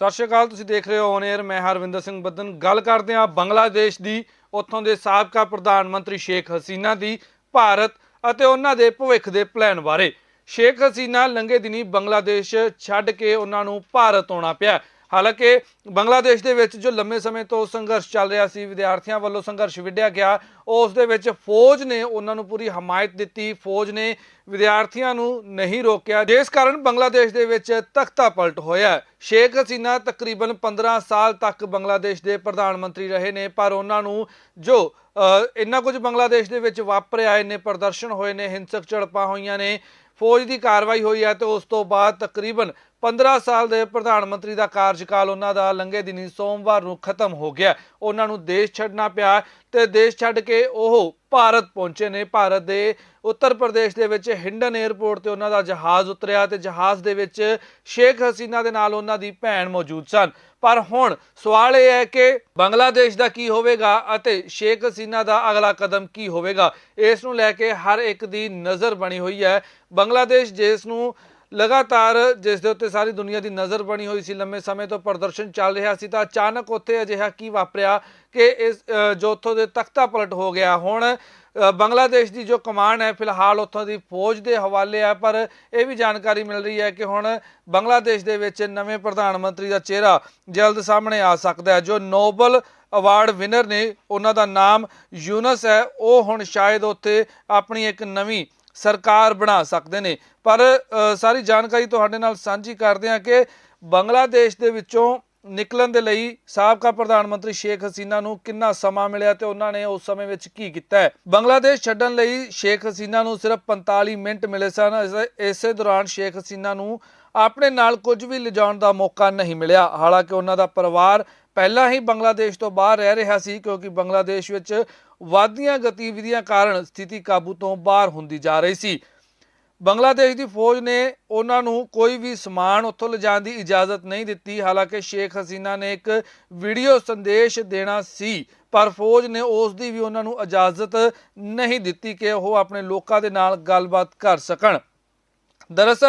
ਸਤਿ ਸ਼੍ਰੀ ਅਕਾਲ, ਤੁਸੀਂ ਦੇਖ ਰਹੇ ਹੋ ਔਨ 에ਅਰ ਮੈਂ ਹਰਵਿੰਦਰ ਸਿੰਘ ਬੱਦਨ। ਗੱਲ ਕਰਦੇ ਹਾਂ ਬੰਗਲਾਦੇਸ਼ ਦੀ, ਉੱਥੋਂ ਦੇ ਸਾਬਕਾ ਪ੍ਰਧਾਨ ਮੰਤਰੀ ਸ਼ੇਖ ਹਸੀਨਾ ਦੀ, ਭਾਰਤ ਅਤੇ ਉਹਨਾਂ ਦੇ ਭਵਿੱਖ ਦੇ ਪਲਾਨ ਬਾਰੇ। ਸ਼ੇਖ ਹਸੀਨਾ ਲੰਘੇ ਦਿਨੀ ਬੰਗਲਾਦੇਸ਼ ਛੱਡ ਕੇ ਉਹਨਾਂ ਨੂੰ ਭਾਰਤ ਆਉਣਾ ਪਿਆ। ਹਾਲਾਂਕਿ ਬੰਗਲਾਦੇਸ਼ ਦੇ ਵਿੱਚ ਜੋ ਲੰਮੇ ਸਮੇਂ ਤੋਂ ਸੰਘਰਸ਼ ਚੱਲ ਰਿਹਾ ਸੀ, ਵਿਦਿਆਰਥੀਆਂ ਵੱਲੋਂ ਸੰਘਰਸ਼ ਵਿੱਢਿਆ ਗਿਆ, ਉਸ ਦੇ ਵਿੱਚ ਫੌਜ ਨੇ ਉਹਨਾਂ ਨੂੰ ਪੂਰੀ ਹਮਾਇਤ ਦਿੱਤੀ। ਫੌਜ ਨੇ ਵਿਦਿਆਰਥੀਆਂ ਨੂੰ ਨਹੀਂ ਰੋਕਿਆ। ਜਿਸ ਕਾਰਨ ਬੰਗਲਾਦੇਸ਼ ਦੇ ਵਿੱਚ ਤਖਤਾ ਪਲਟ ਹੋਇਆ ਸ਼ੇਖ ਹਸੀਨਾ ਤਕਰੀਬਨ 15 ਸਾਲ ਤੱਕ ਬੰਗਲਾਦੇਸ਼ ਦੇ ਪ੍ਰਧਾਨ ਮੰਤਰੀ ਰਹੇ ਨੇ, ਪਰ ਉਹਨਾਂ ਨੂੰ ਜੋ ਇੰਨਾ ਕੁਝ ਬੰਗਲਾਦੇਸ਼ ਦੇ ਵਿੱਚ ਵਾਪਰਿਆ, ਇੰਨੇ ਪ੍ਰਦਰਸ਼ਨ ਹੋਏ ਨੇ, ਹਿੰਸਕ ਝੜਪਾਂ ਹੋਈਆਂ ਨੇ ਫੌਜ ਦੀ ਕਾਰਵਾਈ ਹੋਈ ਹੈ ਤੇ ਉਸ ਤੋਂ ਬਾਅਦ ਤਕਰੀਬਨ 15 ਸਾਲ ਦੇ ਪ੍ਰਧਾਨ ਮੰਤਰੀ ਦਾ ਕਾਰਜਕਾਲ ਉਹਨਾਂ ਦਾ ਲੰਘੇ ਦਿਨੀ ਸੋਮਵਾਰ ਨੂੰ ਖਤਮ ਹੋ ਗਿਆ। ਉਹਨਾਂ ਨੂੰ ਦੇਸ਼ ਛੱਡਣਾ ਪਿਆ ਤੇ ਦੇਸ਼ ਛੱਡ ਕੇ ਉਹ ਭਾਰਤ ਪਹੁੰਚੇ ਨੇ। ਭਾਰਤ ਦੇ ਉੱਤਰ ਪ੍ਰਦੇਸ਼ ਦੇ ਵਿੱਚ ਹਿੰਡਨ 에ਅਰਪੋਰਟ ਤੇ ਉਹਨਾਂ ਦਾ ਜਹਾਜ਼ ਉਤਰਿਆ ਤੇ ਜਹਾਜ਼ ਦੇ ਵਿੱਚ ਸ਼ੇਖ ਹਸੀਨਾ ਦੇ ਨਾਲ ਉਹਨਾਂ ਦੀ ਭੈਣ ਮੌਜੂਦ ਸਨ। ਪਰ ਹੁਣ ਸਵਾਲ ਇਹ ਹੈ ਕਿ ਬੰਗਲਾਦੇਸ਼ ਦਾ ਕੀ ਹੋਵੇਗਾ ਅਤੇ ਸ਼ੇਖ ਹਸੀਨਾ ਦਾ ਅਗਲਾ ਕਦਮ ਕੀ ਹੋਵੇਗਾ? ਇਸ ਨੂੰ ਲੈ ਕੇ ਹਰ ਇੱਕ ਦੀ ਨਜ਼ਰ ਬਣੀ ਹੋਈ ਹੈ। ਬੰਗਲਾਦੇਸ਼ ਜਿਸ ਨੂੰ ਲਗਾਤਾਰ ਜਿਸ ਦੇ ਉੱਤੇ ਸਾਰੀ ਦੁਨੀਆ ਦੀ ਨਜ਼ਰ ਬਣੀ ਹੋਈ ਸੀ, ਲੰਮੇ ਸਮੇਂ ਤੋਂ ਪ੍ਰਦਰਸ਼ਨ ਚੱਲ ਰਿਹਾ ਸੀ, ਤਾਂ ਅਚਾਨਕ ਉੱਥੇ ਅਜਿਹਾ ਕੀ ਵਾਪਰਿਆ ਕਿ ਇਸ ਜੋ ਉੱਥੋਂ ਦੇ ਤਖਤਾ ਪਲਟ ਹੋ ਗਿਆ। ਹੁਣ ਬੰਗਲਾਦੇਸ਼ ਦੀ ਜੋ ਕਮਾਂਡ ਹੈ, ਫਿਲਹਾਲ ਉੱਥੋਂ ਦੀ ਫੌਜ ਦੇ ਹਵਾਲੇ ਹੈ, ਪਰ ਇਹ ਵੀ ਜਾਣਕਾਰੀ ਮਿਲ ਰਹੀ ਹੈ ਕਿ ਹੁਣ ਬੰਗਲਾਦੇਸ਼ ਦੇ ਵਿੱਚ ਨਵੇਂ ਪ੍ਰਧਾਨ ਮੰਤਰੀ ਦਾ ਚਿਹਰਾ ਜਲਦ ਸਾਹਮਣੇ ਆ ਸਕਦਾ ਹੈ, ਜੋ ਨੋਬਲ ਅਵਾਰਡ ਵਿਨਰ ਨੇ, ਉਹਨਾਂ ਦਾ ਨਾਮ ਯੂਨਸ ਹੈ। ਉਹ ਹੁਣ ਸ਼ਾਇਦ ਉੱਥੇ ਆਪਣੀ ਇੱਕ ਨਵੀਂ ਸਰਕਾਰ ਬਣਾ ਸਕਦੇ ਨੇ। ਪਰ ਸਾਰੀ ਜਾਣਕਾਰੀ ਤੁਹਾਡੇ ਨਾਲ ਸਾਂਝੀ ਕਰਦੇ ਹਾਂ ਕਿ ਬੰਗਲਾਦੇਸ਼ ਦੇ ਵਿੱਚੋਂ ਨਿਕਲਣ ਦੇ ਲਈ ਸਾਬਕਾ ਪ੍ਰਧਾਨ ਮੰਤਰੀ ਸ਼ੇਖ ਹਸੀਨਾ ਨੂੰ ਕਿੰਨਾ ਸਮਾਂ ਮਿਲਿਆ ਤੇ ਉਹਨਾਂ ਨੇ ਉਸ ਸਮੇਂ ਵਿੱਚ ਕੀ ਕੀਤਾ ਹੈ। ਬੰਗਲਾਦੇਸ਼ ਛੱਡਣ ਲਈ ਸ਼ੇਖ ਹਸੀਨਾ ਨੂੰ ਸਿਰਫ 45 ਮਿੰਟ ਮਿਲੇ ਸਨ। ਇਸੇ ਦੌਰਾਨ ਸ਼ੇਖ ਹਸੀਨਾ ਨੂੰ ਆਪਣੇ ਨਾਲ ਕੁਝ ਵੀ ਲਿਜਾਉਣ ਦਾ ਮੌਕਾ ਨਹੀਂ ਮਿਲਿਆ। ਹਾਲਾਂਕਿ ਉਹਨਾਂ ਦਾ ਪਰਿਵਾਰ ਪਹਿਲਾਂ ਹੀ ਬੰਗਲਾਦੇਸ਼ ਤੋਂ ਬਾਹਰ ਰਹਿ ਰਿਹਾ ਸੀ ਕਿਉਂਕਿ ਬੰਗਲਾਦੇਸ਼ ਵਿੱਚ ਵਾਧੀਆਂ ਗਤੀਵਿਧੀਆਂ ਕਾਰਨ ਸਥਿਤੀ ਕਾਬੂ ਤੋਂ ਬਾਹਰ ਹੁੰਦੀ ਜਾ ਰਹੀ ਸੀ। ਬੰਗਲਾਦੇਸ਼ ਦੀ ਫੌਜ ਨੇ ਉਹਨਾਂ ਨੂੰ ਕੋਈ ਵੀ ਸਮਾਨ ਉੱਥੋਂ ਲਿਜਾਣ ਦੀ ਇਜਾਜ਼ਤ ਨਹੀਂ ਦਿੱਤੀ। ਹਾਲਾਂਕਿ ਸ਼ੇਖ ਹਸੀਨਾ ਨੇ ਇੱਕ ਵੀਡੀਓ ਸੰਦੇਸ਼ ਦੇਣਾ ਸੀ, ਪਰ ਫੌਜ ਨੇ ਉਸ ਦੀ ਵੀ ਉਹਨਾਂ ਨੂੰ ਇਜਾਜ਼ਤ ਨਹੀਂ ਦਿੱਤੀ ਕਿ ਉਹ ਆਪਣੇ ਲੋਕਾਂ ਦੇ ਨਾਲ ਗੱਲਬਾਤ ਕਰ ਸਕਣ। ਦਰਅਸਲ